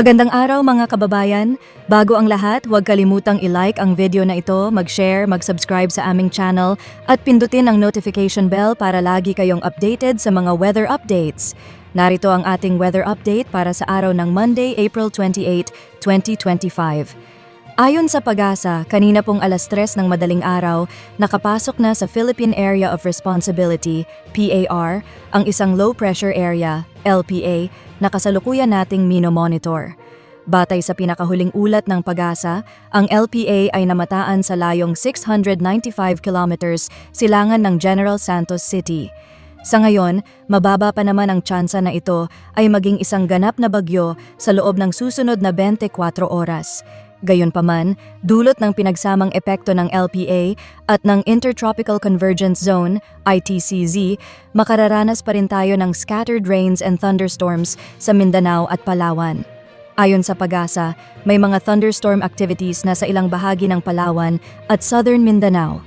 Magandang araw mga kababayan. Bago ang lahat, huwag kalimutang i-like ang video na ito, mag-share, mag-subscribe sa aming channel at pindutin ang notification bell para lagi kayong updated sa mga weather updates. Narito ang ating weather update para sa araw ng Monday, April 28, 2025. Ayon sa pag-asa, kanina pong alas 3 ng madaling araw, nakapasok na sa Philippine Area of Responsibility, PAR, ang isang low pressure area, LPA, na kasalukuyan nating minomonitor. Batay sa pinakahuling ulat ng pag-asa, ang LPA ay namataan sa layong 695 kilometers silangan ng General Santos City. Sa ngayon, mababa pa naman ang tsansa na ito ay maging isang ganap na bagyo sa loob ng susunod na 24 oras. Gayunpaman, dulot ng pinagsamang epekto ng LPA at ng Intertropical Convergence Zone, ITCZ, makararanas pa rin tayo ng scattered rains and thunderstorms sa Mindanao at Palawan. Ayon sa pag-asa, may mga thunderstorm activities na sa ilang bahagi ng Palawan at southern Mindanao.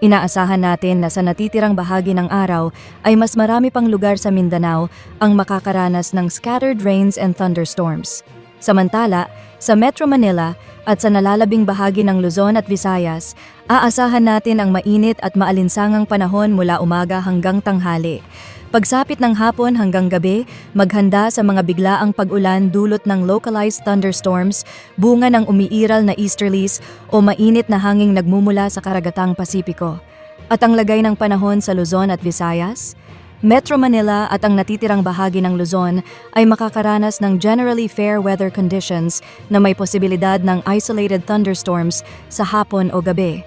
Inaasahan natin na sa natitirang bahagi ng araw ay mas marami pang lugar sa Mindanao ang makakaranas ng scattered rains and thunderstorms. Samantala, sa Metro Manila at sa nalalabing bahagi ng Luzon at Visayas, aasahan natin ang mainit at maalinsangang panahon mula umaga hanggang tanghali. Pagsapit ng hapon hanggang gabi, maghanda sa mga biglaang pag-ulan dulot ng localized thunderstorms, bunga ng umiiral na easterlies o mainit na hanging nagmumula sa karagatang Pasipiko. At ang lagay ng panahon sa Luzon at Visayas? Metro Manila at ang natitirang bahagi ng Luzon ay makakaranas ng generally fair weather conditions na may posibilidad ng isolated thunderstorms sa hapon o gabi.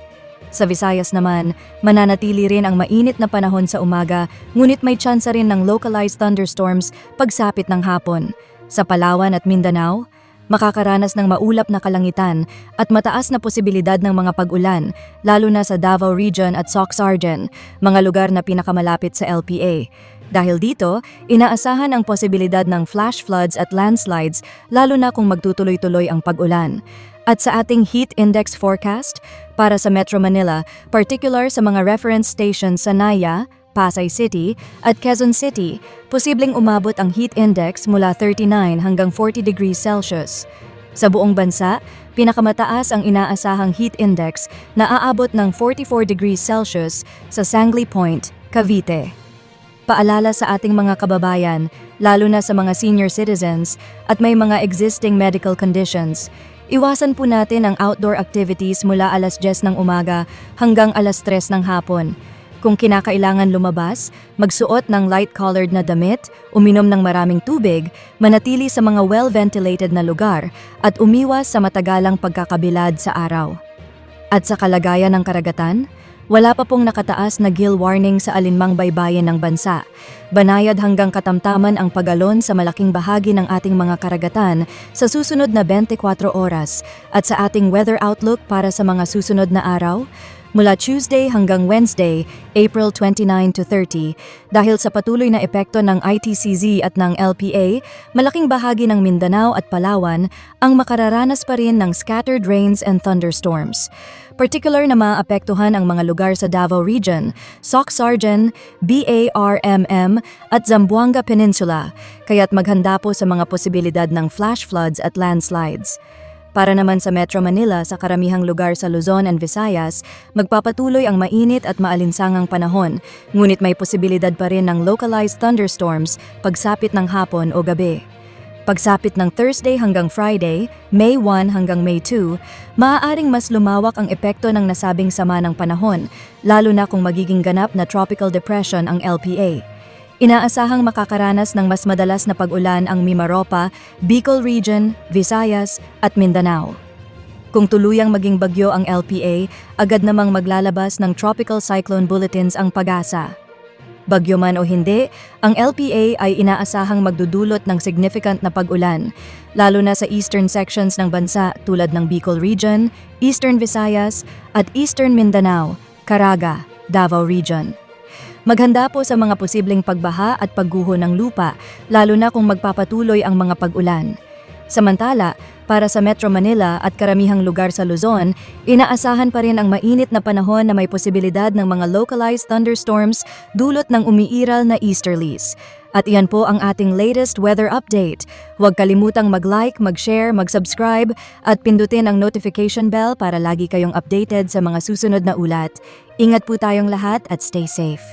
Sa Visayas naman, mananatili rin ang mainit na panahon sa umaga ngunit may tsansa rin ng localized thunderstorms pagsapit ng hapon. Sa Palawan at Mindanao, makakaranas ng maulap na kalangitan at mataas na posibilidad ng mga pag-ulan, lalo na sa Davao Region at Soxargen, mga lugar na pinakamalapit sa LPA. Dahil dito, inaasahan ang posibilidad ng flash floods at landslides lalo na kung magtutuloy-tuloy ang pag-ulan. At sa ating heat index forecast, para sa Metro Manila, particular sa mga reference stations sa Naya, Pasay City at Quezon City, posibleng umabot ang heat index mula 39 hanggang 40 degrees Celsius. Sa buong bansa, pinakamataas ang inaasahang heat index na aabot ng 44 degrees Celsius sa Sangley Point, Cavite. Paalala sa ating mga kababayan, lalo na sa mga senior citizens at may mga existing medical conditions, iwasan po natin ang outdoor activities mula alas 10 ng umaga hanggang alas 3 ng hapon. Kung kinakailangan lumabas, magsuot ng light-colored na damit, uminom ng maraming tubig, manatili sa mga well-ventilated na lugar, at umiwas sa matagalang pagkakabilad sa araw. At sa kalagayan ng karagatan, wala pa pong nakataas na gill warning sa alinmang baybayin ng bansa. Banayad hanggang katamtaman ang pagalon sa malaking bahagi ng ating mga karagatan sa susunod na 24 oras at sa ating weather outlook para sa mga susunod na araw, mula Tuesday hanggang Wednesday, April 29 to 30, dahil sa patuloy na epekto ng ITCZ at ng LPA, malaking bahagi ng Mindanao at Palawan ang makararanas pa rin ng scattered rains and thunderstorms. Particular na maapektuhan ang mga lugar sa Davao Region, Soxargen, BARMM at Zamboanga Peninsula, kaya't maghanda po sa mga posibilidad ng flash floods at landslides. Para naman sa Metro Manila sa karamihang lugar sa Luzon and Visayas, magpapatuloy ang mainit at maalinsangang panahon, ngunit may posibilidad pa rin ng localized thunderstorms pagsapit ng hapon o gabi. Pagsapit ng Thursday hanggang Friday, May 1 hanggang May 2, maaaring mas lumawak ang epekto ng nasabing sama ng panahon, lalo na kung magiging ganap na tropical depression ang LPA. Inaasahang makakaranas ng mas madalas na pag-ulan ang Mimaropa, Bicol Region, Visayas at Mindanao. Kung tuluyang maging bagyo ang LPA, agad namang maglalabas ng tropical cyclone bulletins ang pag-asa. Bagyo man o hindi, ang LPA ay inaasahang magdudulot ng significant na pag-ulan, lalo na sa eastern sections ng bansa tulad ng Bicol Region, Eastern Visayas at Eastern Mindanao, Caraga, Davao Region. Maghanda po sa mga posibleng pagbaha at pagguho ng lupa, lalo na kung magpapatuloy ang mga pag-ulan. Samantala, para sa Metro Manila at karamihang lugar sa Luzon, inaasahan pa rin ang mainit na panahon na may posibilidad ng mga localized thunderstorms dulot ng umiiral na easterlies. At iyan po ang ating latest weather update. Huwag kalimutang mag-like, mag-share, mag-subscribe at pindutin ang notification bell para lagi kayong updated sa mga susunod na ulat. Ingat po tayong lahat at stay safe.